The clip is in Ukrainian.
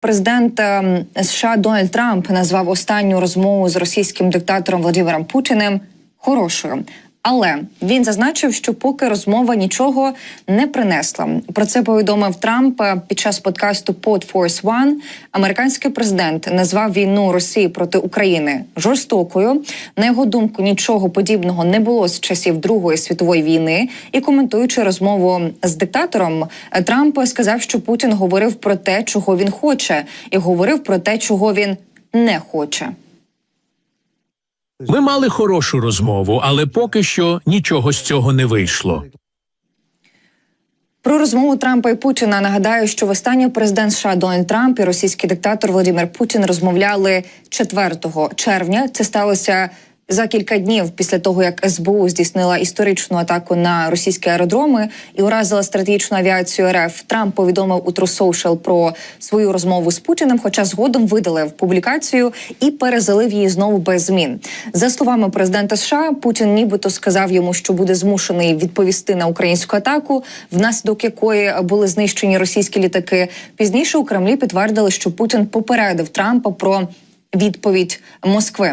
Президент ем, США Дональд Трамп назвав останню розмову з російським диктатором Владимиром Путіним хорошою. Але він зазначив, що поки розмова нічого не принесла. Про це повідомив Трамп е, під час подкасту Pod Force One. Американський президент назвав війну Росії проти України жорстокою. На його думку, нічого подібного не було з часів Другої світової війни. І коментуючи розмову з диктатором, е, Трамп сказав, що Путін говорив про те, чого він хоче, і говорив про те, чого він не хоче. Ми мали хорошу розмову, але поки що нічого з цього не вийшло. Про розмову Трампа і Путіна нагадаю, що востаннє президент США Дональд Трамп і російський диктатор Володимир Путін розмовляли 4 червня. Це сталося за кілька днів після того, як СБУ здійснила історичну атаку на російські аеродроми і уразила стратегічну авіацію РФ. Трамп повідомив у True Social про свою розмову з Путіним, хоча згодом видалив публікацію і перезалив її знову без змін. За словами президента США, Путін нібито сказав йому, що буде змушений відповісти на українську атаку, внаслідок якої були знищені російські літаки. Пізніше у Кремлі підтвердили, що Путін попередив Трампа про відповідь Москви.